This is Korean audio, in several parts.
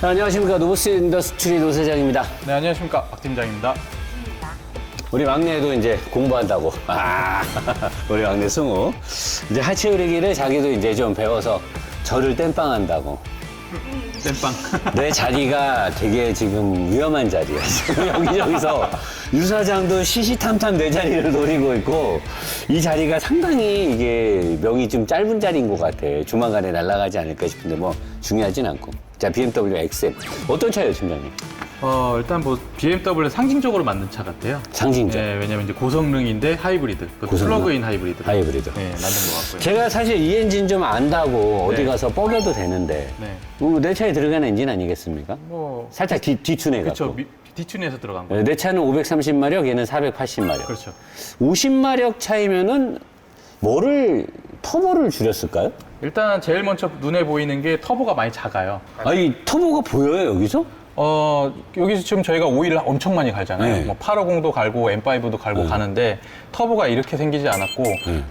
자, 안녕하십니까. 노보스 인더스트리 노세장입니다. 네, 안녕하십니까. 박 팀장입니다. 우리 막내도 이제 공부한다고. 아, 우리 막내 승우. 이제 하체 오르기를 자기도 이제 좀 배워서 저를 땜빵한다고. 땜빵. 내 자리가 되게 지금 위험한 자리야. 지금 여기저기서 유사장도 시시탐탐 내 자리를 노리고 있고 이 자리가 상당히 이게 명이 좀 짧은 자리인 것 같아. 조만간에 날아가지 않을까 싶은데 뭐 중요하진 않고. 자, BMW XM. 어떤 차예요, 팀장님? 어, 일단 뭐 BMW 상징적으로 만든 차 같아요. 상징적. 네, 왜냐면 이제 고성능인데 하이브리드. 그 고성능? 플러그인 하이브리드. 하이브리드. 네, 만든 것 같고요. 제가 사실 이 엔진 좀 안다고 어디 네. 가서 뻐겨도 되는데 네. 어, 내 차에 들어가는 엔진 아니겠습니까? 뭐 살짝 뒤, 그렇죠. 갖고. 미- 디튠에서 들어간 거. 네, 내 차는 530마력, 얘는 480마력. 그렇죠. 50마력 차이면은 뭐를 터보를 줄였을까요? 일단 제일 먼저 눈에 보이는 게 터보가 많이 작아요. 아니 터보가 보여요 여기서? 어, 여기서 지금 저희가 오일을 엄청 많이 갈잖아요. 네. 뭐 850도 갈고 M5도 갈고 가는데 터보가 이렇게 생기지 않았고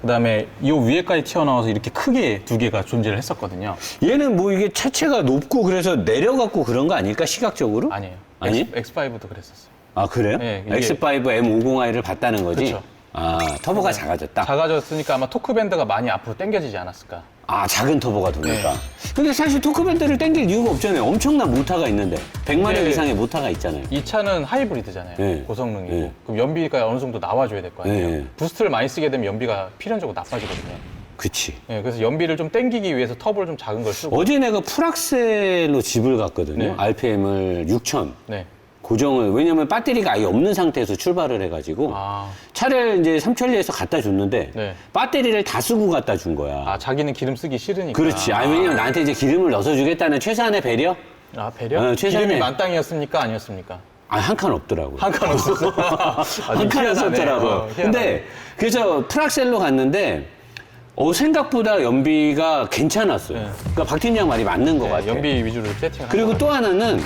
그다음에 이 위에까지 튀어나와서 이렇게 크게 두 개가 존재를 했었거든요. 얘는 뭐 이게 차체가 높고 그래서 내려갖고 그런 거 아닐까 시각적으로? 아니에요. 아니? X, X5도 그랬었어요. 아 그래요? 네, 이게- X5 M50i를 봤다는 거지? 그쵸. 아 터보가 작아졌다. 작아졌으니까 아마 토크 밴드가 많이 앞으로 당겨지지 않았을까. 아 작은 터보가 도니까. 네. 근데 사실 토크밴드를 당길 이유가 없잖아요. 엄청난 모터가 있는데 100마력 네. 이상의 모터가 있잖아요. 이 차는 하이브리드잖아요. 네. 고성능이고. 네. 그럼 연비가 어느 정도 나와줘야 될 거 아니에요. 네. 부스트를 많이 쓰게 되면 연비가 필연적으로 나빠지거든요. 그치. 예, 그래서 연비를 좀 당기기 위해서 터보를 좀 작은 걸 쓰고. 어제 내가 풀악셀로 집을 갔거든요. 네. RPM을 6000 네. 고정을 왜냐면 배터리가 아예 없는 상태에서 출발을 해가지고 아, 차를 이제 삼천리에서 갖다 줬는데 네. 배터리를 다 쓰고 갖다 준 거야. 아, 자기는 기름 쓰기 싫으니까. 그렇지. 아 왜냐면 나한테 이제 기름을 넣어서 주겠다는 최소한의 배려? 아, 배려? 어, 최선의- 기름이 만땅이었습니까? 아니었습니까? 아 한 칸 없더라고요. 한 칸 없었어. 아, 좀한칸 희한하네. 없었더라고요. 어. 근데 그래서 프락셀로 갔는데 어, 생각보다 연비가 괜찮았어요. 네. 그러니까 박 팀장 말이 맞는 것 네, 같아요. 연비 위주로 세팅을 그리고 한또 하나는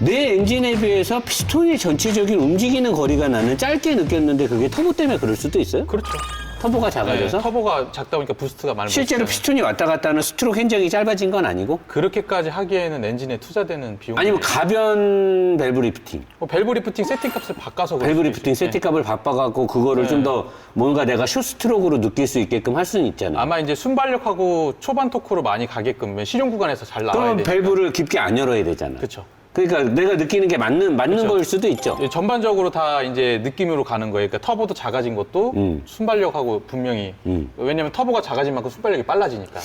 내 엔진에 비해서 피스톤의 전체적인 움직이는 거리가 나는 짧게 느꼈는데 그게 터보 때문에 그럴 수도 있어요? 그렇죠. 터보가 네, 작아져서? 터보가 작다 보니까 부스트가 많이 실제로. 피스톤이 왔다 갔다 하는 스트로크 흔적이 짧아진 건 아니고? 그렇게까지 하기에는 엔진에 투자되는 비용이 아니면 가변 밸브 리프팅. 뭐 밸브 리프팅 세팅 값을 바꿔서 밸브 리프팅. 세팅값을 바꿔갖고 그거를 네. 좀더 뭔가 내가 숏스트로크로 느낄 수 있게끔 할 수는 있잖아요. 아마 이제 순발력하고 초반 토크로 많이 가게끔 시용 구간에서 잘 나와야 그럼 되니까. 밸브를 깊게 안 열어야 되잖아. 그렇죠. 그러니까 내가 느끼는 게 맞는 맞는 그쵸. 걸 수도 있죠. 예, 전반적으로 다 이제 느낌으로 가는 거예요. 그러니까 터보도 작아진 것도 음. 순발력하고 분명히 음. 왜냐면 터보가 작아진 만큼 순발력이 빨라지니까.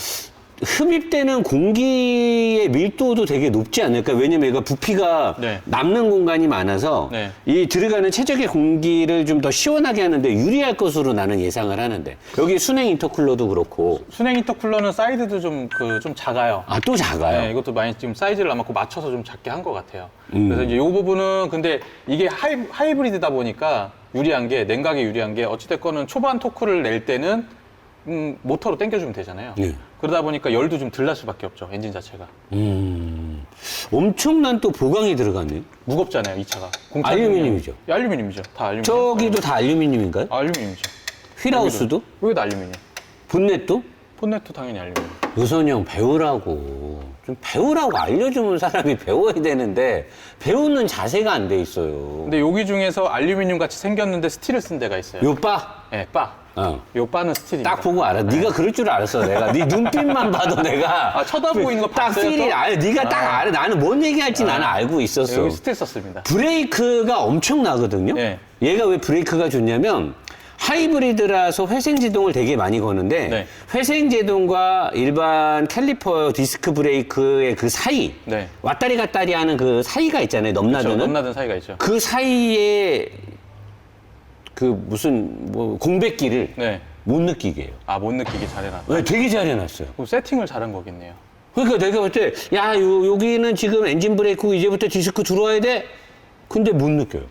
흡입되는 공기의 밀도도 되게 높지 않을까? 왜냐면 얘가 부피가 네. 남는 공간이 많아서 네. 이 들어가는 최적의 공기를 좀 더 시원하게 하는데 유리할 것으로 나는 예상을 하는데 여기 순행 인터쿨러도 그렇고 순행 인터쿨러는 사이드도 좀 그 좀 작아요. 아 또 작아요. 네, 이것도 많이 지금 사이즈를 아마 그 맞춰서 좀 작게 한 것 같아요. 음. 그래서 이제 이 부분은 근데 이게 하이, 하이브리드다 보니까 유리한 게 냉각에 유리한 게 어찌됐거는 초반 토크를 낼 때는 음, 모터로 당겨주면 되잖아요. 네. 그러다 보니까 열도 좀 덜 날 수밖에 없죠 엔진 자체가 음, 엄청난 또 보강이 들어갔네. 무겁잖아요 이 차가 공차 알루미늄이죠? 예, 알루미늄이죠 다 알루미늄 저기도 다 알루미늄인가요? 아, 알루미늄이죠 휠하우스도? 여기도 알루미늄 본넷도? 폰네트 당연히 알루미늄 유선이 형 배우라고 좀 배우라고 알려주면 사람이 배워야 되는데 배우는 자세가 안 돼 있어요. 근데 여기 중에서 알루미늄 같이 생겼는데 스틸을 쓴 데가 있어요 요빠? 네, 바. 어. 요 바는 스틸입니다 딱 보고 알아. 네가 그럴 줄 알았어. 내가 네 눈빛만 봐도 내가 아, 쳐다보고 있는 거 딱 봤어요, 필이 또? 알. 네가 딱 아. 알아. 나는 뭔 얘기할지 나는 알고 있었어. 여기 스틸 썼습니다 브레이크가 엄청 나거든요. 네. 얘가 왜 브레이크가 좋냐면 하이브리드라서 회생 제동을 되게 많이 거는데 네. 회생 제동과 일반 캘리퍼 디스크 브레이크의 그 사이 네. 왔다리 갔다리 하는 그 사이가 있잖아요. 그렇죠. 넘나드는 넘나든 사이가 있죠 그 사이에 그 무슨 뭐 공백기를 네. 못 느끼게 해요. 아 못 느끼게 잘 해놨다 네, 되게 잘 해놨어요. 그럼 세팅을 잘한 거겠네요 그러니까 내가 볼 때, 야, 요, 여기는 지금 엔진 브레이크고 이제부터 디스크 들어와야 돼? 근데 못 느껴요.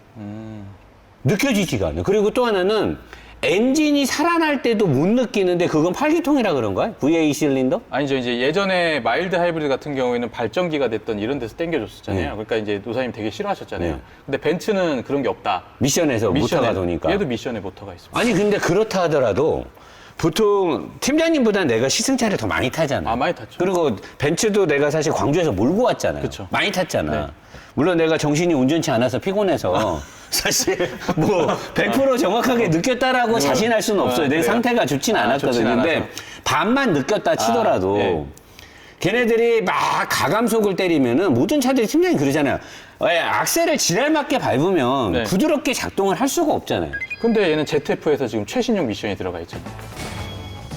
느껴지지가 않아요. 그리고 또 하나는 엔진이 살아날 때도 못 느끼는데 그건 팔기통이라 그런가요? VA 실린더? 아니죠 이제 예전에 마일드 하이브리드 같은 경우에는 발전기가 됐던 이런 데서 당겨줬었잖아요 네. 그러니까 이제 노사님 되게 싫어하셨잖아요 네. 근데 벤츠는 그런 게 없다 미션에서 미션에- 모터가 도니까. 얘도 미션에 모터가 있습니다 아니, 근데 그렇다 하더라도 보통 팀장님보다 내가 시승차를 더 많이 타잖아. 아, 많이 탔죠. 그리고 벤츠도 내가 사실 광주에서 몰고 왔잖아요. 그쵸. 많이 탔잖아. 네. 물론 내가 정신이 온전치 않아서 피곤해서 사실 뭐 100% 정확하게 느꼈다라고 자신할 수는 없어요. 내 네. 상태가 좋진 아, 않았거든. 좋진 근데 않아서. 반만 느꼈다 치더라도 네. 걔네들이 막 가감속을 때리면은 모든 차들이 팀장이 그러잖아요. 왜 악셀을 지랄 맞게 밟으면 네. 부드럽게 작동을 할 수가 없잖아요. 근데 얘는 ZF에서 지금 최신형 미션이 들어가 있죠.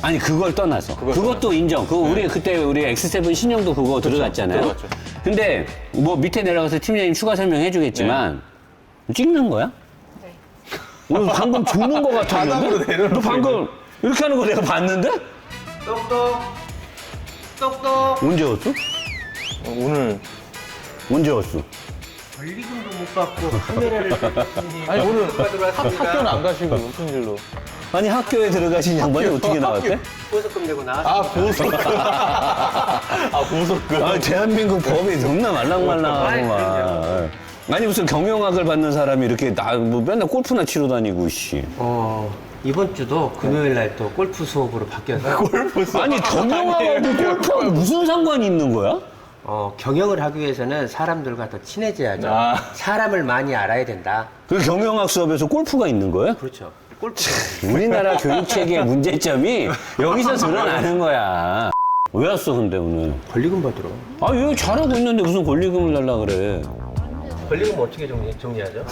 아니 그걸 떠나서 그걸 그것도 인정. 그거 우리 그때 우리 X7 신형도 그거 들어갔잖아요. 들어갔죠. 근데 뭐 밑에 내려가서 팀장님 추가 설명해 주겠지만 찍는 거야? 네. 오늘 방금 조는 거 바닥으로 같았는데? 내려놓고 너 방금 이렇게 하는 거 내가 봤는데? 똑똑 똑똑 언제 왔어? 어, 오늘 언제 왔어? 권리금도 못 받고 카메라를 아니 오늘. 학, 학교는 안 가시고 무슨 일로? 아니 학교에 들어가신 양반이 어떻게 나왔대? 보석금 내고 나왔어 아 보석. 아 보석금. 아 대한민국 법이 너무나 말랑말랑하구만. 아니 무슨 경영학을 받는 사람이 이렇게 나 뭐 맨날 골프나 치러 다니고 씨. 어 이번 주도 금요일 날 또 골프 수업으로 바뀌어서 아니 경영하고 골프하고 무슨 상관이 있는 거야? 어, 경영을 하기 위해서는 사람들과 더 친해져야죠 아. 사람을 많이 알아야 된다 그 경영학 수업에서 골프가 있는 거야? 그렇죠 골프 우리나라 교육 체계의 문제점이 여기서 드러나는 거야. 왜 왔어 근데 오늘? 권리금 받으러 아 여기 잘하고 있는데 무슨 권리금을 달라 그래? 권리금 어떻게 정리, 정리하죠?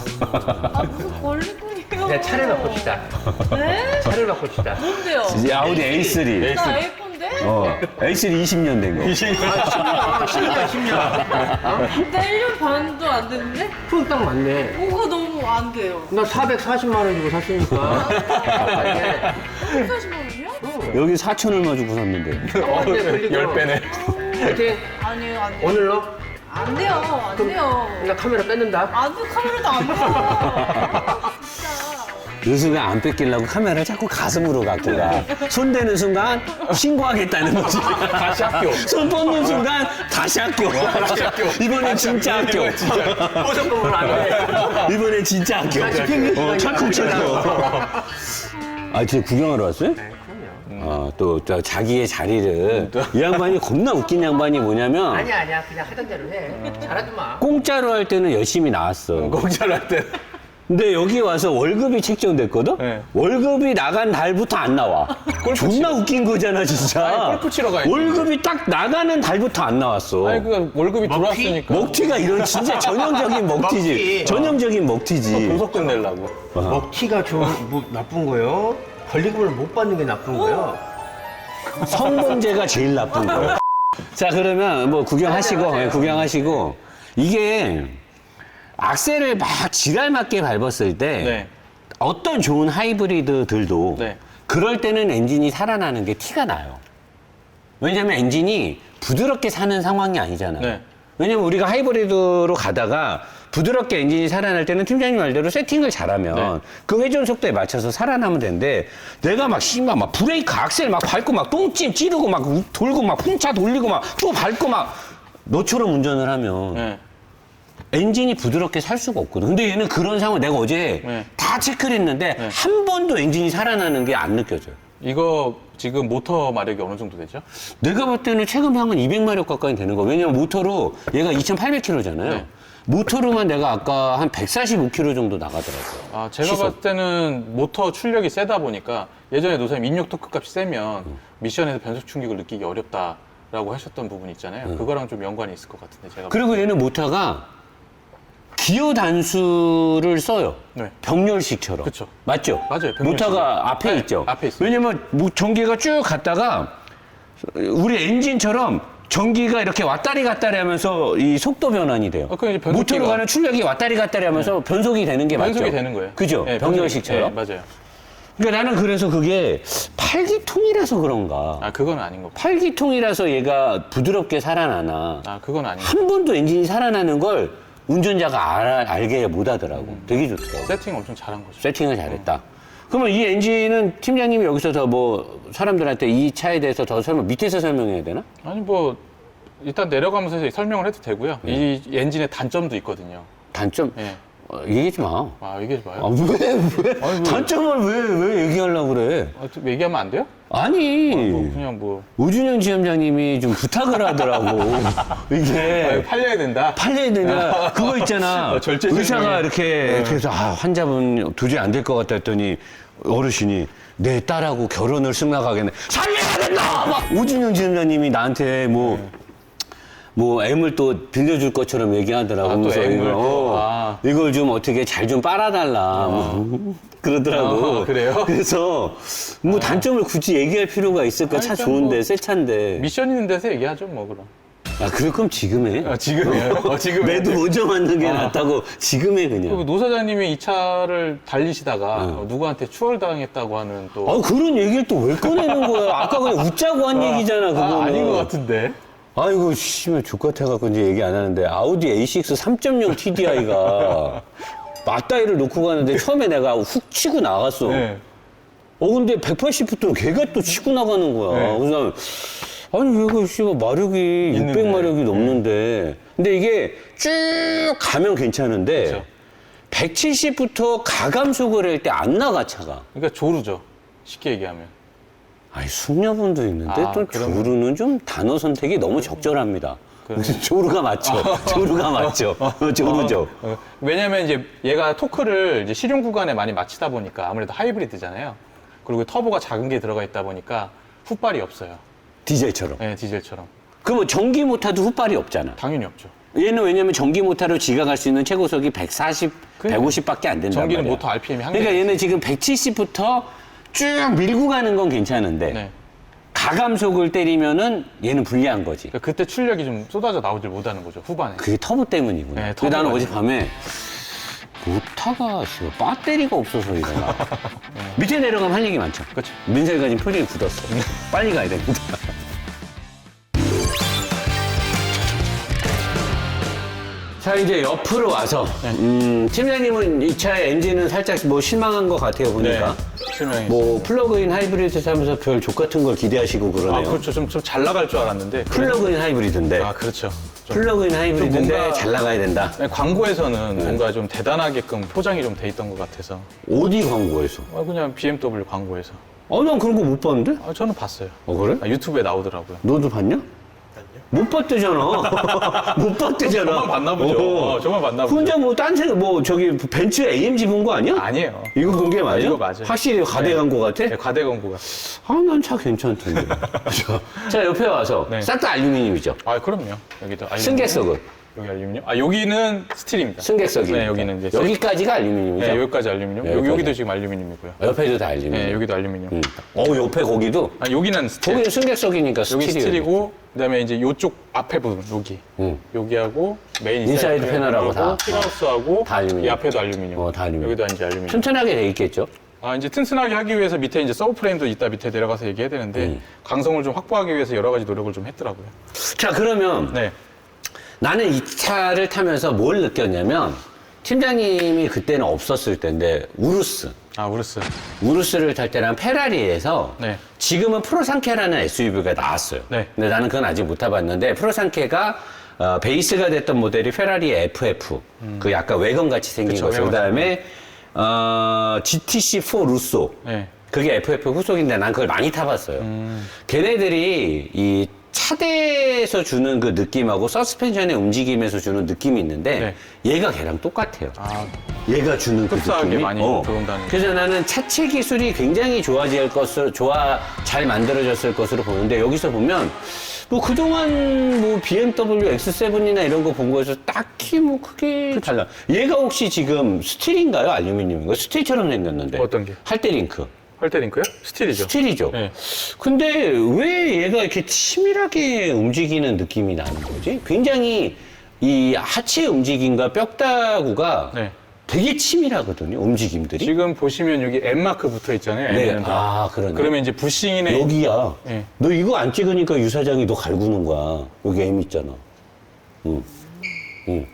아 무슨? 그냥 차를 바꿉시다 네? 차를 바꿉시다 뭔데요? 이제 아우디 A3. 나 A4인데? 어, A3 20년 된 거. 10년 10년 10년 나 1년 반도 안 됐는데? 그럼 딱 맞네 뭐가 너무 안 돼요. 나 440만 원 주고 샀으니까 140만 원이요? 여기 4천 얼마 주고 샀는데. 어, 네, 권리금. 열 배네. 하여튼 아니에요, 안 돼요. 오늘로 안 돼요, 안 돼요. 나 카메라 뺏는다 안 돼, 카메라도 안 돼요. 진짜. 요수가 안 뺏기려고 카메라를 자꾸 가슴으로 갖고 가. 손 대는 순간 신고하겠다는 거지. 다시 학교. 손 뻗는 순간 다시 학교. 이번엔 진짜 학교. 보석금으로 안돼 이번엔 진짜 학교. 어, 착국 착국. 아, 진짜 구경하러 왔어요? 네, 어, 또, 또 자기의 자리를. 이 양반이 겁나 웃긴 양반이 뭐냐면 아니야 아니야 그냥 하던 대로 해 잘하지 마 공짜로 할 때는 열심히 나왔어. 공짜로 할 때. 근데 여기 와서 월급이 책정됐거든? 네. 월급이 나간 달부터 안 나와. 존나 웃긴 거잖아, 진짜. 아니, 골프 치러 가야지. 월급이 딱 나가는 달부터 안 나왔어. 아니 그 월급이 들어왔으니까. 먹튀가 이런 진짜 전형적인 먹튀지. 먹튀. 전형적인 먹튀지. 보석금 내려고. 먹튀가 좋은 뭐 나쁜 거예요 권리금을 못 받는 게 나쁜 거예요 성범죄가 제일 나쁜 거야. 자, 그러면 뭐 구경하시고, 예, 구경하시고. 이게 악셀을 막 지랄 맞게 밟았을 때 네. 어떤 좋은 하이브리드들도 네. 그럴 때는 엔진이 살아나는 게 티가 나요. 왜냐면 엔진이 부드럽게 사는 상황이 아니잖아요. 네. 왜냐면 우리가 하이브리드로 가다가 부드럽게 엔진이 살아날 때는 팀장님 말대로 세팅을 잘하면 네. 그 회전 속도에 맞춰서 살아나면 되는데 내가 막 씨발 막 브레이크 악셀 막 밟고 막 똥찜 찌르고 막 우- 돌고 막 풍차 돌리고 막 또 밟고 막 너처럼 운전을 하면 네. 엔진이 부드럽게 살 수가 없거든. 근데 얘는 그런 상황 내가 어제 네. 다 체크를 했는데 한 번도 엔진이 살아나는 게 안 느껴져요. 이거 지금 모터 마력이 어느 정도 되죠? 내가 볼 때는 최근 방은 200마력 가까이 되는 거. 왜냐면 모터로 얘가 2,800km잖아요. 네. 모터로만 내가 아까 한 145km 정도 나가더라고요. 아, 제가 시속. 봤을 때는 모터 출력이 세다 보니까 예전에 노사님 인력 토크 값이 세면 미션에서 변속 충격을 느끼기 어렵다라고 하셨던 부분 있잖아요. 그거랑 좀 연관이 있을 것 같은데 제가. 그리고 얘는 모터가 기어 단수를 써요. 네. 병렬식처럼. 그쵸. 맞죠? 맞아요, 병렬식. 모터가 앞에 네, 있죠. 앞에 있어요. 왜냐면 뭐 전기가 쭉 갔다가 우리 엔진처럼 전기가 이렇게 왔다리 갔다리 하면서 이 속도 변환이 돼요. 어, 그럼 이제 변속기가- 모터로 가는 출력이 왔다리 갔다리 하면서 변속이 되는 게 맞죠? 변속이 되는 거예요. 그죠? 네, 병렬식처럼. 변속이- 네, 맞아요. 그러니까 나는 그래서 그게 팔기통이라서 그런가. 아, 그건 아닌 거. 팔기통이라서 얘가 부드럽게 살아나나. 아, 그건 아닌 거. 한 번도 엔진이 살아나는 걸 운전자가 알, 알게 못 하더라고. 되게 좋더라고. 세팅 엄청 잘한 거죠. 세팅을 잘했다. 그러면 이 엔진은 팀장님이 여기서 더 뭐 사람들한테 이 차에 대해서 더 설명, 밑에서 설명해야 되나? 아니 뭐 일단 내려가면서 설명을 해도 되고요. 이 엔진의 단점도 있거든요. 단점? 예. 어, 얘기하지 마. 아, 얘기해 봐요. 아, 왜, 왜? 아니, 왜? 단점을 왜, 왜 얘기하려고 그래? 아, 좀 얘기하면 안 돼요? 아니 뭐 그냥 뭐 우준영 지점장님이 좀 부탁을 하더라고. 아, 이게 팔려야 된다. 팔려야 되냐 그거 있잖아. 어, 절제 의사가 설명에. 이렇게 그래서 아, 환자분 도저히 안 될 것 같다 했더니 어르신이 내 딸하고 결혼을 승낙하겠네. 살려야 된다. 막 우준영 지점장님이 나한테 뭐. 뭐 M을 또 빌려줄 것처럼 얘기하더라고. 아, 또 그래서 M을 이거, 또, 어, 아. 이걸 좀 어떻게 잘 좀 빨아달라. 뭐 그러더라고. 아, 그래요? 그래서 뭐 단점을 굳이 얘기할 필요가 있을까? 차 일단 좋은데 뭐 새 차인데. 미션 있는 데서 얘기하죠 뭐 그럼. 아 그럴 거면 지금 해. 아, 지금이에요. 어, 지금 매도 먼저 맞는 게 아. 낫다고 지금 해 그냥. 노 사장님이 이 차를 달리시다가 네. 어, 누구한테 추월당했다고 하는 또 아 그런 얘기를 또 왜 꺼내는 거야? 아까 그냥 웃자고 한 얘기잖아 그거는. 아, 아닌 것 같은데. 아이고 씨발 족같아 갖고 이제 얘기 안 하는데 아우디 A6 3.0 TDI가 맞다이를 놓고 가는데 처음에 내가 훅 치고 나갔어. 네. 어 근데 180부터 걔가 또 치고 나가는 거야. 네. 그래서 아니 이거 씨발 마력이 있는데. 600 마력이 넘는데 근데 이게 쭉 가면 괜찮은데 그쵸. 170부터 가감속을 할 때 안 나가 차가. 그러니까 조르죠. 쉽게 얘기하면. 아니 숙녀분도 있는데 아, 또 그러면- 조르는 좀 단어 선택이 너무 적절합니다. 조르가 맞죠. 조르가 맞죠. 어, 조르죠. 어, 왜냐면 이제 얘가 토크를 이제 실용 구간에 많이 맞추다 보니까 아무래도 하이브리드잖아요. 그리고 터보가 작은 게 들어가 있다 보니까 훗발이 없어요. 디젤처럼. 네, 디젤처럼. 그럼 뭐 전기 모터도 훗발이 없잖아. 당연히 없죠. 얘는 왜냐면 전기 모터로 지각할 수 있는 최고속이 140, 그러니까 150밖에 안 된단 전기는 말이야. 모터 RPM이 한계. 그러니까 얘는 지금 170부터 쭉 밀고 가는 건 괜찮은데 네. 가감속을 때리면은 얘는 불리한 거지. 그러니까 그때 출력이 좀 쏟아져 나오질 못하는 거죠. 후반에. 그게 터보 때문이구나. 네, 근데 나는 터보가 어젯밤에 모터가 씨발, 배터리가 없어서 이러나. 밑에 내려가면 할 얘기 많죠. 그쵸. 민세가 지금 표정이 굳었어. 빨리 가야 됩니다. 자 이제 옆으로 와서 음, 팀장님은 이 차의 엔진은 살짝 뭐 실망한 것 같아요 보니까 실명이. 뭐 플러그인 하이브리드 타면서 별 족 같은 걸 기대하시고 아, 그러네요 그렇죠. 좀, 좀 잘 나갈 줄 알았는데. 플러그인 하이브리드인데 아, 그렇죠. 좀 플러그인 하이브리드인데 뭔가- 잘 나가야 된다 네, 광고에서는 뭔가 좀 대단하게끔 포장이 좀 돼 있던 것 같아서. 어디 광고에서? 아, 그냥 BMW 광고에서. 어, 난 그런 거 못 봤는데? 아, 저는 봤어요. 어, 그래? 아, 유튜브에 나오더라고요. 너도 봤냐? 못 봤대잖아. 못 봤대잖아. 저만 봤나 보죠. 어, 저만 봤나 보죠. 혼자 뭐, 딴 생, 뭐, 저기, 벤츠 AMG 본 거 아니야? 아니에요. 이거 본 게 맞아? 이거 맞아요. 확실히 가대 네. 광고 같아? 네, 과대 광고가. 아, 난 차 괜찮던데. 자, 옆에 와서. 네. 싹 다 알루미늄이죠. 아, 그럼요. 여기도 알루미늄. 승객석은? 여기 알루미늄. 아, 여기는 스틸입니다. 승객석이. 네, 여기는 이제. 여기까지가 알루미늄이죠. 네, 여기까지 알루미늄. 네, 여기, 여기까지. 여기도 지금 알루미늄이고요. 옆에도 다 알루미늄. 네, 여기도 알루미늄. 음. 어, 옆에 거기도? 아, 여기는 스틸. 거기는 승객석이니까 여기 스틸이에요. 스틸이고, 그다음에 이제 요쪽 앞에 부분, 여기. 응. 여기하고 메인 인사이드 패널하고 다. 피라우스하고 다 알루미늄. 이 앞에도 알루미늄. 어, 다 알루미늄. 여기도 이제 알루미늄. 튼튼하게 돼 있겠죠? 아, 이제 튼튼하게 하기 위해서 밑에 이제 서브 프레임도 있다 밑에 내려가서 얘기해야 되는데 음. 강성을 좀 확보하기 위해서 여러 가지 노력을 좀 했더라고요. 자, 그러면 네. 나는 이 차를 타면서 뭘 느꼈냐면 팀장님이 그때는 없었을 때인데 우루스 아, 우르스. 우루스를 탈 때랑 페라리에서 네. 지금은 프로상케라는 SUV가 나왔어요. 네. 근데 나는 그건 아직 못 타봤는데 프로상케가 어, 베이스가 됐던 모델이 페라리 FF 그 약간 외건 같이 생긴 그쵸, 거죠. 외건 그다음에 어, GTC4 루소 네. 그게 FF 후속인데 난 그걸 많이 타봤어요. 음. 걔네들이 이 차대에서 주는 그 느낌하고 서스펜션의 움직임에서 주는 느낌이 있는데 얘가 걔랑 똑같아요. 아, 얘가 주는 그 흡사하게 느낌이 많이 들어온다는 그래서 나는 차체 기술이 굉장히 좋아질 것을 좋아 잘 만들어졌을 것으로 보는데 여기서 보면 뭐 그동안 뭐 BMW X7이나 이런 거 본 거에서 딱히 뭐 크게 달라. 얘가 혹시 지금 스틸인가요? 알루미늄인가요? 스틸처럼 생겼는데. 어떤 게? 할때 링크. 헐테링크요? 스틸이죠. 스틸이죠. 네. 근데 왜 얘가 이렇게 치밀하게 움직이는 느낌이 나는 거지? 굉장히 이 하체 움직임과 뼈다구가 네. 되게 치밀하거든요, 움직임들이. 지금 보시면 여기 M 마크 붙어 있잖아요. 네. 아, 그러네. 그러면 이제 부싱인의 여기야. 네. 너 이거 안 찍으니까 유 사장이 너 갈구는 거야. 여기 M 있잖아. 응. 응.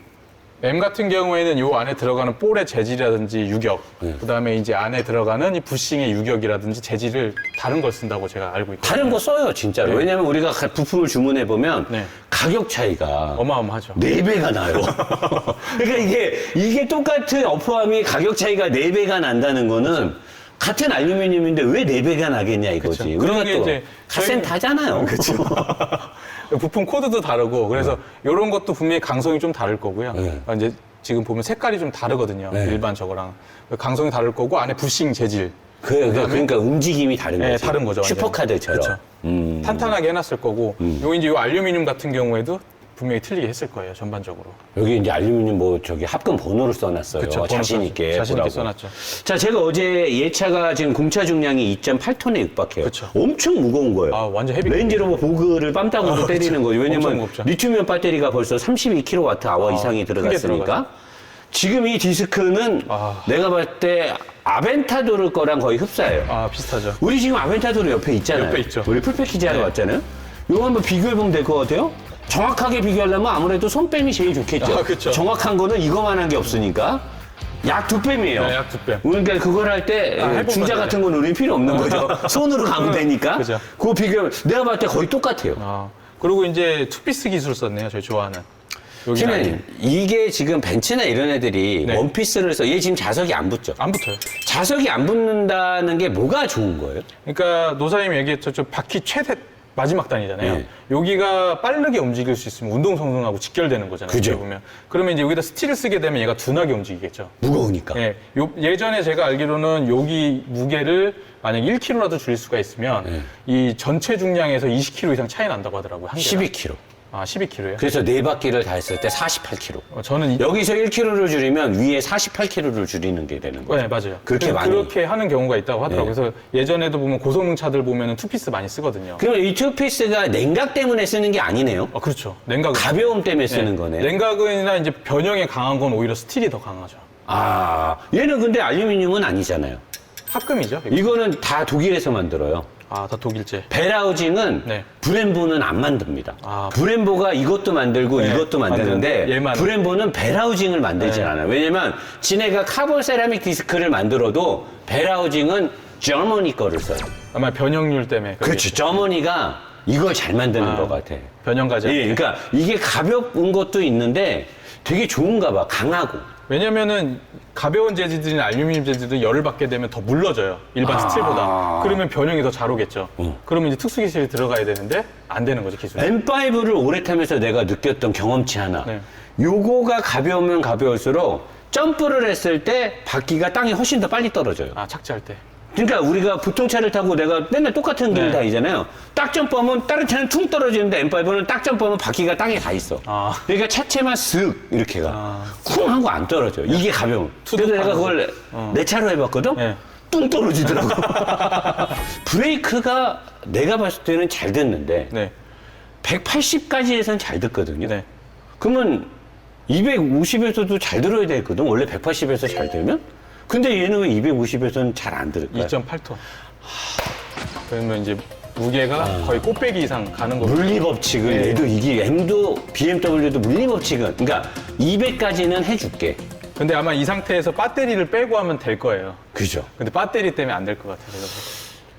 M 같은 경우에는 요 안에 들어가는 볼의 재질이라든지 유격, 네. 그다음에 이제 안에 들어가는 이 부싱의 유격이라든지 재질을 다른 걸 쓴다고 제가 알고 있거든요. 다른 거 써요, 진짜로. 네. 왜냐면 우리가 가- 부품을 주문해 보면 네. 가격 차이가 어마어마하죠. 네 배가 나요. 그러니까 이게 이게 똑같은 어퍼함이 가격 차이가 네 배가 난다는 거는 같은 알루미늄인데 왜 4배가 나겠냐 이거지. 그쵸. 그런 우리가 게또 이제 카센타잖아요. 그렇죠. 부품 코드도 다르고 그래서 이런 것도 분명히 강성이 좀 다를 거고요. 네. 어, 이제 지금 보면 색깔이 좀 다르거든요. 네. 일반 저거랑 강성이 다를 거고 안에 부싱 재질 그, 그, 그러니까 움직임이 다른 네, 거지. 다른 거죠. 완전히. 슈퍼카드처럼. 그쵸. 음. 탄탄하게 해놨을 거고 요 이제 요 알루미늄 같은 경우에도 분명히 틀리게 했을 거예요 전반적으로. 여기 이제 알루미늄 뭐 저기 합금 번호를 써놨어요. 그쵸, 자신. 있게. 자신 있게 보라고. 써놨죠. 자, 제가 어제 예차가 지금 공차 중량이 2.8톤에 육박해요. 그쵸. 엄청 무거운 거예요. 아, 완전 헤비. 레인지로버 보그를 빰따구로 아, 때리는 그쵸. 거죠. 엄청 왜냐면 무겁죠. 리튬이온 배터리가 벌써 32kWh 아, 이상이 큰게 들어갔으니까. 들어가죠. 지금 이 디스크는 아. 내가 봤을 때 아벤타도르 거랑 거의 흡사해요. 아 비슷하죠. 우리 지금 아벤타도르 옆에 있잖아요. 옆에 있죠. 우리 풀패키지 하러 네. 왔잖아요. 이거 한번 비교해보면 될 것 같아요. 정확하게 비교하려면 아무래도 손뺨이 제일 좋겠죠. 아, 그쵸. 정확한 거는 이거만 한 게 없으니까. 약 두 뺨이에요. 네, 약두 뺨. 그러니까 그걸 할 때 아, 중자. 같은 건 우리는 필요 없는 거죠. 손으로 가면 되니까. 그죠. 그거 비교하면 내가 봤을 때 거의 똑같아요. 아 그리고 이제 투피스 기술 썼네요. 저희 좋아하는. 팀장님, 아니에요. 이게 지금 벤츠나 이런 애들이 네. 원피스를 써. 얘 지금 자석이 안 붙죠. 안 붙어요. 자석이 안 붙는다는 게 뭐가 좋은 거예요? 그러니까 노사님이 얘기했죠. 저 바퀴 최대 마지막 단이잖아요. 네. 여기가 빠르게 움직일 수 있으면 운동 성능하고 직결되는 거잖아요. 그죠. 어떻게 보면. 그러면 이제 여기다 스틸을 쓰게 되면 얘가 둔하게 움직이겠죠. 무거우니까. 예, 요- 예전에 제가 알기로는 여기 무게를 만약 1kg라도 줄일 수가 있으면 네. 이 전체 중량에서 20kg 이상 차이 난다고 하더라고요. 한 개가. 12kg. 아, 12kg요? 그래서 네 바퀴를 다 했을 때 48kg. 어, 저는 이, 여기서 1kg를 줄이면 위에 48kg를 줄이는 게 되는 거예요. 네, 맞아요. 그렇게 많이. 그렇게 하는 경우가 있다고 하더라고요. 네. 그래서 예전에도 보면 고성능 차들 보면 투피스 많이 쓰거든요. 그럼 이 투피스가 냉각 때문에 쓰는 게 아니네요. 어, 그렇죠. 냉각은. 가벼움 때문에 쓰는 네. 거네. 냉각이나 이제 변형에 강한 건 오히려 스틸이 더 강하죠. 아, 얘는 근데 알루미늄은 아니잖아요. 합금이죠. 이거. 이거는 다 독일에서 만들어요. 아, 다 독일제. 벨하우징은 네. 브렘보는 안 만듭니다. 아. 브렘보가 이것도 만들고 네, 이것도 만드는데 얘만. 브렘보는 벨하우징을 만들진 네. 않아요. 왜냐면 지네가 카본 세라믹 디스크를 만들어도 벨하우징은 저머니 거를 써요. 아마 변형률 때문에. 그렇죠. 저머니가 이걸 잘 만드는 아. 것 같아. 변형 가지. 예, 그러니까 이게 가벼운 것도 있는데 되게 좋은가 봐. 강하고. 왜냐면은 가벼운 재질들이나 알루미늄 재질들은 열을 받게 되면 더 물러져요. 일반 아. 스틸보다. 그러면 변형이 더 잘 오겠죠. 어. 그러면 이제 특수 기술이 들어가야 되는데 안 되는 거죠, 기술이. M5를 오래 타면서 내가 느꼈던 경험치 하나. 네. 요거가 가벼우면 가벼울수록 점프를 했을 때 바퀴가 땅에 훨씬 더 빨리 떨어져요. 아, 착지할 때. 그러니까 우리가 보통 차를 타고 내가 맨날 똑같은 길 네. 다니잖아요. 딱 점프하면 다른 차는 퉁 떨어지는데 M5는 딱 점프하면 바퀴가 땅에 가 있어. 아. 그러니까 차체만 쓱 이렇게 가. 아. 쿵 하고 안 떨어져. 이게 가벼움. 그래서 내가 그걸 내 차로 해봤거든? 네. 뚱 떨어지더라고. 브레이크가 내가 봤을 때는 잘 됐는데 네. 180까지에선 잘 듣거든요. 네. 그러면 250에서도 잘 들어야 되거든. 원래 180에서 잘 들면? 근데 얘는 왜 250에서는 잘 안 들을까요? 2.8톤. 그러면 이제 무게가 거의 꽃배기 이상 가는 거고. 물리 법칙을 네. 얘도 이게 M도 BMW도 물리 법칙은 그러니까 200까지는 해줄게. 근데 아마 이 상태에서 배터리를 빼고 하면 될 거예요. 그죠? 근데 배터리 때문에 안 될 것 같아요.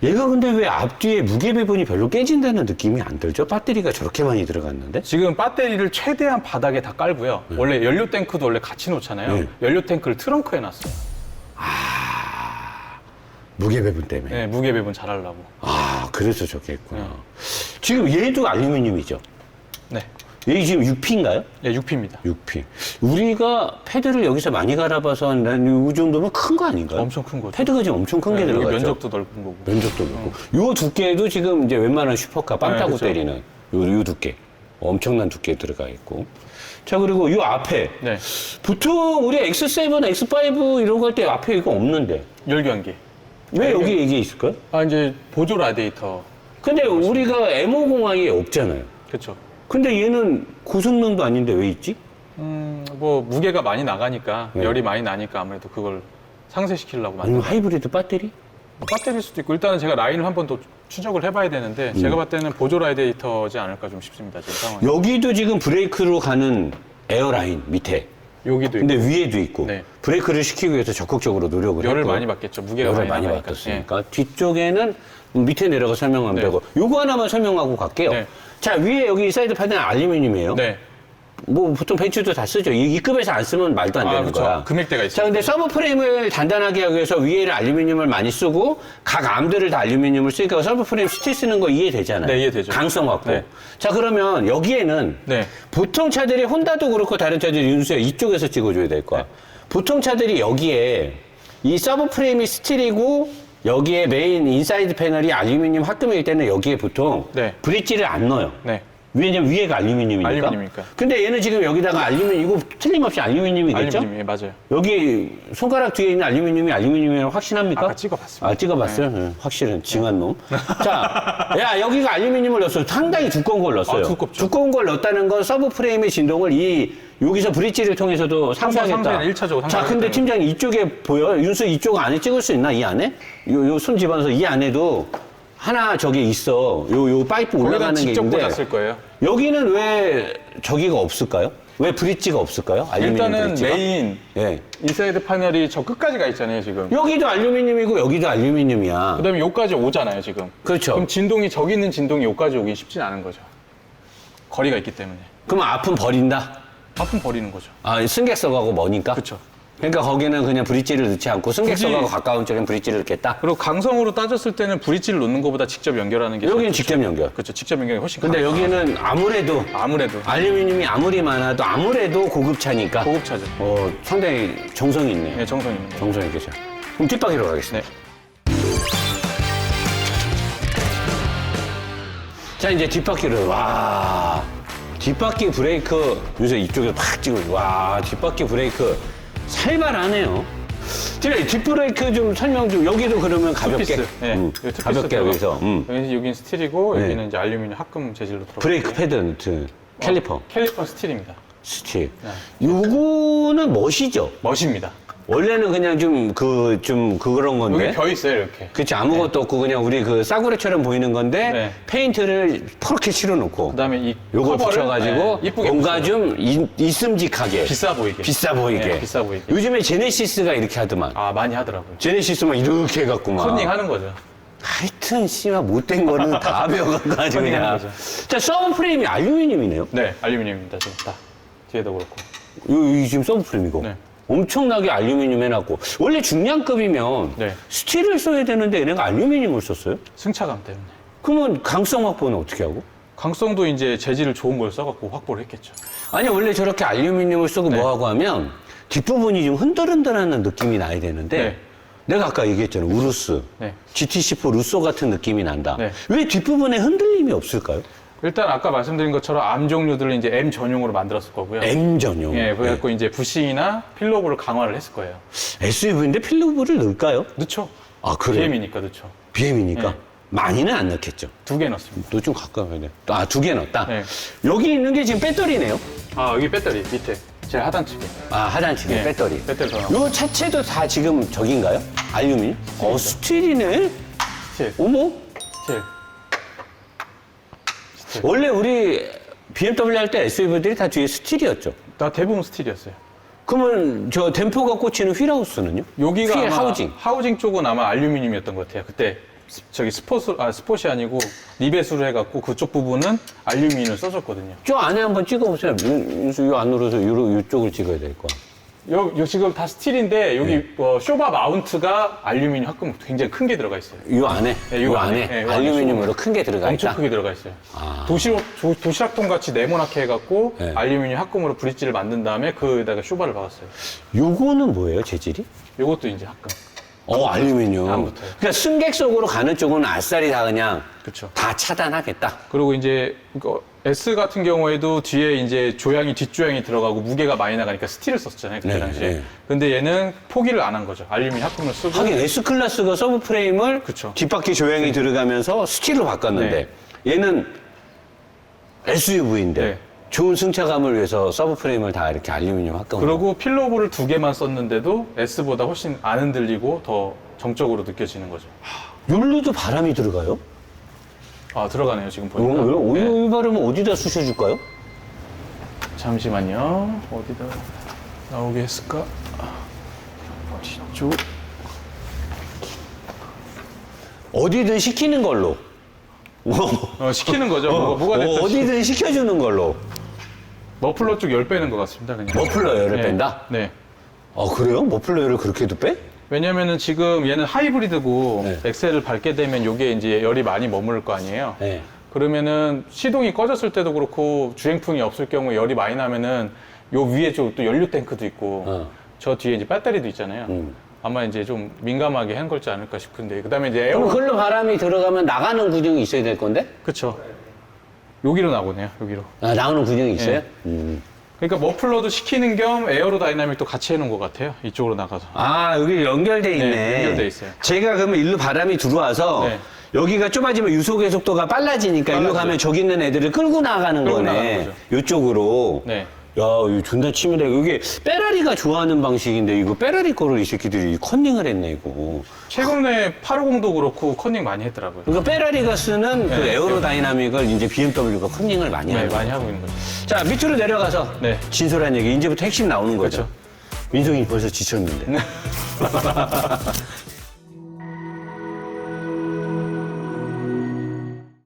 얘가 근데 왜 앞뒤에 무게 배분이 별로 깨진다는 느낌이 안 들죠? 배터리가 저렇게 많이 들어갔는데? 지금 배터리를 최대한 바닥에 다 깔고요. 원래 연료 탱크도 원래 같이 놓잖아요. 네. 연료 탱크를 트렁크에 놨어요. 무게 배분 때문에. 네, 무게 배분 잘하려고. 아, 그래서 저게 했구나. 지금 얘도 알루미늄이죠? 네. 얘 지금 6P인가요? 네, 6P입니다. 6P. 우리가 패드를 여기서 많이 갈아봐서 난이 정도면 큰 거 아닌가요? 엄청 큰 거죠. 패드가 지금 엄청 큰 게 네, 여기 들어갔죠. 면적도 넓은 거고. 면적도 그렇고. 요 두께도 지금 이제 웬만한 슈퍼카 빵 네, 타고 그쵸. 때리는 요, 요 두께. 엄청난 두께 들어가 있고. 자, 그리고 요 앞에. 네. 보통 우리 X7, X5 이런 거 할 때 앞에 이거 없는데. 열교환기. 왜 네, 여기 이게 있을까요? 아, 이제 보조 라디에이터. 근데 우리가 M502에 없잖아요. 그렇죠. 근데 얘는 고성능도 아닌데 왜 있지? 음, 뭐 무게가 많이 나가니까 네. 열이 많이 나니까 아무래도 그걸 상쇄시키려고 만든 아니면 하이브리드 배터리? 뭐 배터리일 수도 있고 일단은 제가 라인을 한번 더 추적을 해봐야 되는데 음. 제가 봤을 때는 보조 라디에이터지 않을까 좀 싶습니다 지금 상황이 여기도 지금 브레이크로 가는 에어라인 밑에. 여기도 있고 근데 위에도 있고. 네. 브레이크를 시키기 위해서 적극적으로 노력을 열을 했고. 많이 받겠죠 무게가 열을 많이, 나가니까. 받았으니까 뒤쪽에는 밑에 내려가 설명하면 네. 되고 요거 하나만 설명하고 갈게요. 네. 자 위에 여기 사이드 패드는 알루미늄이에요. 예. 네 뭐 보통 벤츠도 다 쓰죠. 이, 이 급에서 안 쓰면 말도 안 아, 되는 그쵸. 거야. 금액대가 있어요. 자, 근데 서브 프레임을 단단하게 하기 위해서 위에를 알루미늄을 많이 쓰고 각 암들을 다 알루미늄을 쓰니까 서브 프레임 스틸 쓰는 거 이해되잖아요. 네, 이해되죠. 강성 확보. 네. 자, 그러면 여기에는 네. 보통 차들이 혼다도 그렇고 다른 차들이 윤수야 이쪽에서 찍어줘야 될 거야. 네. 보통 차들이 여기에 이 서브 프레임이 스틸이고 여기에 메인 인사이드 패널이 알루미늄 합금일 때는 여기에 보통 네. 브릿지를 안 넣어요. 네. 왜냐면 위에가 알루미늄이니까. 알루미늄이니까. 근데 얘는 지금 여기다가 알루미늄, 이거 틀림없이 알루미늄이겠죠? 알루미늄이 맞아요. 여기 손가락 뒤에 있는 알루미늄이 알루미늄이라고 확신합니까? 아까 찍어봤습니다. 아, 찍어봤어요? 네, 확실은 징한 놈. 자, 야, 여기가 알루미늄을 넣었어. 상당히 두꺼운 걸 넣었어요. 아, 두껍죠. 두꺼운 걸 넣었다는 건 서브 프레임의 진동을 이 여기서 브릿지를 통해서도 상쇄하겠다. 상쇄는 일차적으로 자, 근데 상쇄하겠다는 팀장님 이쪽에 보여? 윤수 이쪽 안에 찍을 수 있나? 이 안에? 요, 요 손 집어넣어서 이 안에도 하나 저기 있어. 요, 요 파이프 올라가는 게 직접 있는데. 꽂았을 거예요. 여기는 왜 저기가 없을까요? 왜 브릿지가 없을까요? 알루미늄 일단은 브릿지가? 메인 예. 인사이드 패널이 저 끝까지 가 있잖아요, 지금. 여기도 알루미늄이고 여기도 알루미늄이야. 그다음에 여기까지 오잖아요, 지금. 그렇죠. 그럼 진동이 저기 있는 진동이 여기까지 오긴 쉽진 않은 거죠. 거리가 있기 때문에. 그럼 앞은 버린다? 아픔 버리는 거죠. 아, 승객석하고 머니까? 그렇죠. 그러니까 거기는 그냥 브릿지를 넣지 않고 승객석하고 굳이- 가까운 쪽엔 브릿지를 넣겠다? 그리고 강성으로 따졌을 때는 브릿지를 놓는 것보다 직접 연결하는 게 여기는 좋죠. 직접 연결. 그렇죠. 직접 연결이 훨씬 근데 강- 여기는 아무래도 아무래도 알루미늄이 아무리 많아도 아무래도 고급차니까 고급차죠. 어, 상당히 정성이 있네요. 네, 정성 있는 거. 정성 있게 자. 그럼 뒷바퀴로 가겠습니다. 네. 자 이제 뒷바퀴를 와 뒷바퀴 브레이크 요새 이쪽에 팍 찍어 와 뒷바퀴 브레이크 살벌하네요. 제가 뒷브레이크 좀 설명 좀 여기도 그러면 가볍게 투피스. 네. 음, 투피스 가볍게 여기서 음. 여기 여기는 스틸이고 네. 여기는 이제 알루미늄 합금 재질로 들어가. 브레이크 패드 너트 캘리퍼 캘리퍼 스틸입니다. 스틱 네. 요거는 멋이죠. 멋입니다. 원래는 그냥 좀 그좀 그런 건데 여기 벼 있어요, 이렇게. 그렇지 아무것도 없고 그냥 우리 그 싸구려처럼 보이는 건데 네. 페인트를 퍼렇게 칠해놓고 그 다음에 이 요걸 커버를, 붙여가지고 네, 이쁘게 뭔가 붙여요. 좀 이- 있음직하게 비싸 보이게. 비싸 보이게 네, 비싸 보이게. 요즘에 제네시스가 이렇게 하더만 아 많이 하더라고요. 제네시스만 이렇게 해갖고 막 손닝 하는 거죠. 하여튼 씨발 못된 거는 다 손닝 그냥 하는. 자 서브 프레임이 알루미늄이네요 네, 알루미늄입니다 지금 다 뒤에도 그렇고. 요, 이 지금 서브 프레임이고 네. 엄청나게 알루미늄 해놨고 원래 중량급이면 네. 스틸을 써야 되는데 얘네가 알루미늄을 썼어요? 승차감 때문에. 그러면 강성 확보는 어떻게 하고? 강성도 이제 재질을 좋은 걸 써갖고 확보를 했겠죠. 아니 원래 저렇게 알루미늄을 쓰고 네. 뭐하고 하면 뒷부분이 좀 흔들흔들하는 느낌이 나야 되는데 네. 내가 아까 얘기했잖아 우루스 네. GT4 루소 같은 느낌이 난다 네. 왜 뒷부분에 흔들림이 없을까요? 일단 아까 말씀드린 것처럼 암 종류들을 이제 M 전용으로 만들었을 거고요. M 전용 예, 그래갖고 이제 부싱이나 필로브를 강화를 했을 거예요. SUV인데 필로브를 넣을까요? 넣죠. 아 그래? BM이니까 넣죠. BM이니까 네. 많이는 안 넣겠죠 두 개 넣습니다. 또 좀 가까워야 돼 아두 개 넣었다 네. 여기 있는 게 지금 배터리네요 아 여기 배터리 밑에 제일 하단 측에. 아 하단치네 네, 배터리 배터리 더 나와. 요 차체도 다 지금 저긴가요? 알루미늄? 어 스틸이네 스틸, 어머 스틸. 원래 우리 BMW 할 때 SUV들이 다 뒤에 스틸이었죠. 다 대부분 스틸이었어요. 그러면 저 댐퍼가 꽂히는 휠하우스는요? 여기가 휠 아마 하우징. 하우징 쪽은 아마 알루미늄이었던 것 같아요. 그때 스- 저기 스포츠 아 스포시 아니고 리베스로 해갖고 그쪽 부분은 알루미늄을 써줬거든요. 저 안에 한번 찍어보세요. 윤수 이 안으로서 요, 요쪽을 찍어야 될 거야. 여, 여 지금 다 스틸인데 여기 네. 어, 쇼바 마운트가 알루미늄 합금 굉장히 큰 게 들어가 있어요. 요 안에, 네, 요, 요 안에, 안에, 네, 요 안에 알루미늄으로 큰 게 들어가 엄청 있다. 크게 들어가 있어요. 아. 도시락, 도, 도시 락통 같이 네모나게 해갖고 네. 알루미늄 합금으로 브릿지를 만든 다음에 그에다가 쇼바를 박았어요. 요거는 뭐예요, 재질이? 요것도 이제 합금. 어, 알루미늄. 다음부터요. 그러니까 승객석으로 가는 쪽은 아싸리 다 그냥 그쵸. 다 차단하겠다. 그리고 이제 이거 S 같은 경우에도 뒤에 이제 조향이 뒷조향이 들어가고 무게가 많이 나가니까 스틸을 썼잖아요 그때 네, 당시에. 네. 근데 얘는 포기를 안 한 거죠. 알루미늄 합금을 쓰고. 하긴 S클래스가 서브 프레임을 그쵸. 뒷바퀴 조향이 들어가면서 스틸로 바꿨는데 얘는 SUV인데 네. 좋은 승차감을 위해서 서브 프레임을 다 이렇게 알루미늄 합금. 그리고 필로브를 두 개만 썼는데도 S보다 훨씬 안 흔들리고 더 정적으로 느껴지는 거죠. 욜로도 바람이 들어가요? 아 들어가네요 지금 어, 보니까. 어, 네. 이 바람은 어디다 쑤셔줄까요? 잠시만요. 어디다 나오게 했을까? 뒤쪽. 어디든 시키는 걸로. 어, 시키는 거죠. 뭐가, 뭐가 됐든 어, 디든 시켜주는 걸로. 머플러 쪽 열 빼는 것 같습니다. 그냥. 머플러 열을 네. 뺀다? 네. 아, 그래요? 머플러 열을 그렇게도 빼? 왜냐면은 지금 얘는 하이브리드고 네. 엑셀을 밟게 되면 요게 이제 열이 많이 머무를 거 아니에요. 네. 그러면은 시동이 꺼졌을 때도 그렇고 주행풍이 없을 경우에 열이 많이 나면은 요 위에 좀또 연료 탱크도 있고 어. 저 뒤에 이제 배터리도 있잖아요. 음. 아마 이제 좀 민감하게 한 걸지 않을까 싶은데 그다음에 이제 그럼 에어 글로 바람이 들어가면 나가는 구멍이 있어야 될 건데? 그쵸 여기로 나오네요 여기로 아, 나오는 구멍이 있어요? 네. 음. 그러니까 머플러도 시키는 겸 에어로 다이나믹도 같이 해놓은 것 같아요 이쪽으로 나가서 아, 여기 연결돼 있네. 네, 연결돼 있어요. 제가 그러면 일로 바람이 들어와서 네. 여기가 좁아지면 유속의 속도가 빨라지니까 일로 빨라져요. 가면 저기 있는 애들을 끌고 나가는 끌고 거네. 나가는 거죠. 이쪽으로. 네. 야, 이거 존나 치밀해. 이게 빼라리가 좋아하는 방식인데 이거 빼라리 거를 이 새끼들이 컨닝을 했네, 이거. 최근에 850도 그렇고 컨닝 많이 했더라고요 그러니까 빼라리가 쓰는 그 네. 에어로다이나믹을 이제 BMW가 컨닝을 많이 네, 하는 많이. 하고 있는 거죠 자, 밑으로 내려가서 네. 진솔한 얘기. 이제부터 핵심 나오는 거죠. 그렇죠. 민성이 벌써 지쳤는데.